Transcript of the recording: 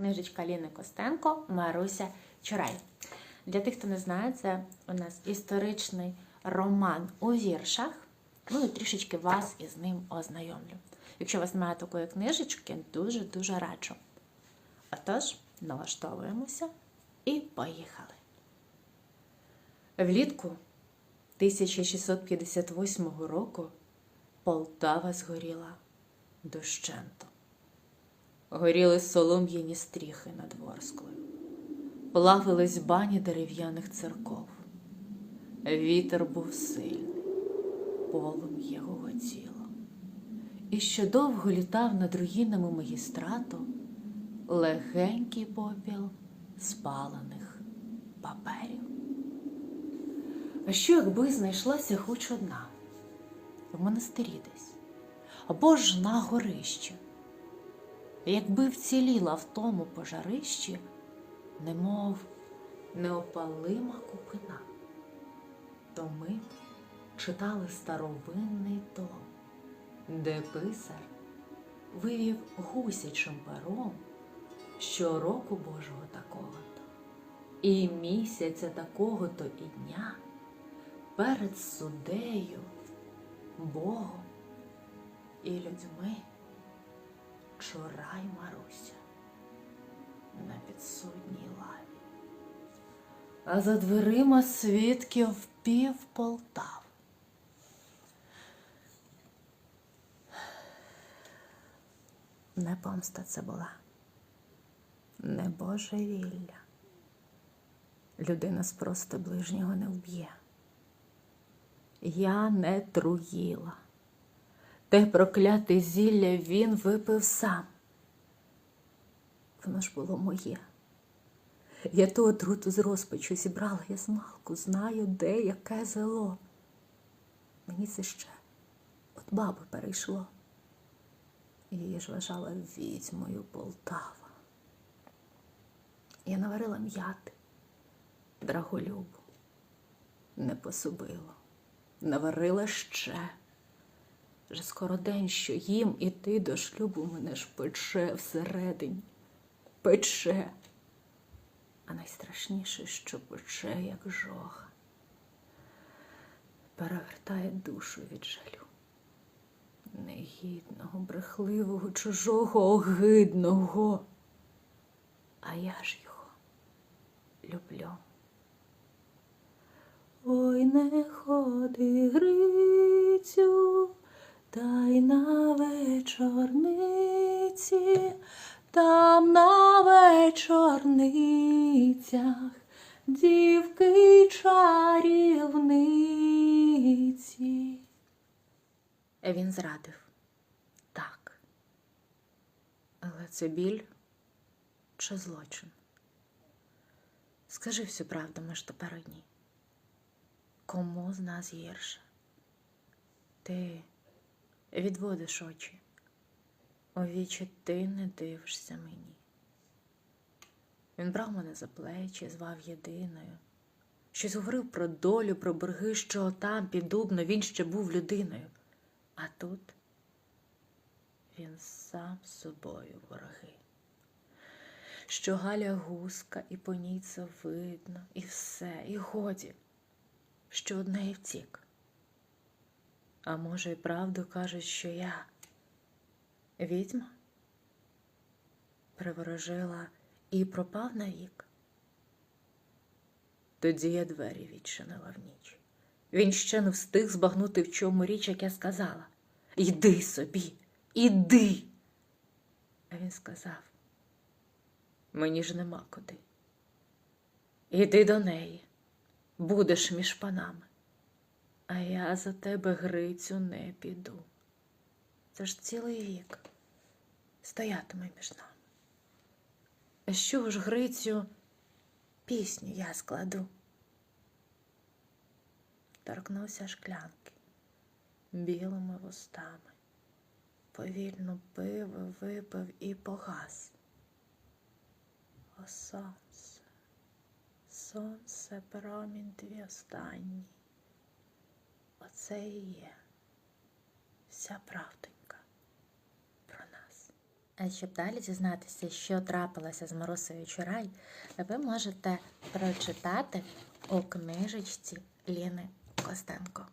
Книжечка Ліни Костенко Маруся Чурай. Для тих, хто не знає, це у нас історичний роман у віршах. Ну і трішечки вас із ним ознайомлю. Якщо у вас немає такої книжечки, дуже-дуже раджу. Отож, налаштовуємося і поїхали. Влітку 1658 року Полтава згоріла дощенту. Горіли солом'яні стріхи над Ворсклою, плавились бані дерев'яних церков. Вітер був сильний, полум'я гоготіло. І ще довго літав над руїнами магістрату легенький попіл спалених паперів. А що, якби знайшлася хоч одна в монастирі десь, або ж на горищі, якби вціліла в тому пожарищі, немов неопалима купина, то ми читали старовинний том, де писар вивів гусячим пером щороку Божого такого-то, і місяця такого-то і дня перед суддею, Богом і людьми чорай Маруся на підсудній лаві. А за дверима свідків пів Полтав. Не помста це була, не божевілля. Людина спросто ближнього не вб'є. Я не труїла. Те прокляте зілля він випив сам. Воно ж було моє. Я ту отруту з розпачу зібрала я змалку, знаю, де яке зело. Мені це ще от баби перейшло. Її ж вважала відьмою Полтава. Я наварила м'яти, драголюбу, не посубило, наварила ще. Вже скоро день, що їм іти до шлюбу мене ж пече всередині, пече. А найстрашніше, що пече, як жога, перевертає душу від жалю. Негідного, брехливого, чужого, огидного. А я ж його люблю. Ой, не ходи, Грицю, вечорниці, там на вечорницях дівки чарівниці. Він зрадив. Так. Але це біль чи злочин? Скажи всю правду, ми ж тепер одні. Кому з нас гірше? Ти відводиш очі. У вічі ти не дивишся мені. Він брав мене за плечі, звав єдиною. Щось говорив про долю, про борги, що там піддубно він ще був людиною. А тут він сам собою вороги. Що Галя гуска, і по ній це видно, і все, і годі, що одне і втік. А може, і правду кажуть, що я відьма приворожила і пропав навік. Тоді я двері відчинила в ніч. Він ще не встиг збагнути, в чому річ, як я сказала. Йди собі, іди. А він сказав, мені ж нема куди. Іди до неї, будеш між панами, а я за тебе, Грицю, не піду. Це ж цілий вік стоятиме між нами. А що ж, Грицю, пісню я складу? торкнувся шклянки білими вустами. Повільно пив, випив і погас. О сонце, сонце, промінь твій останній. Оце і є вся правдонька про нас. А щоб далі дізнатися, що трапилося з Марусею Чурай, ви можете прочитати у книжечці Ліни Костенко.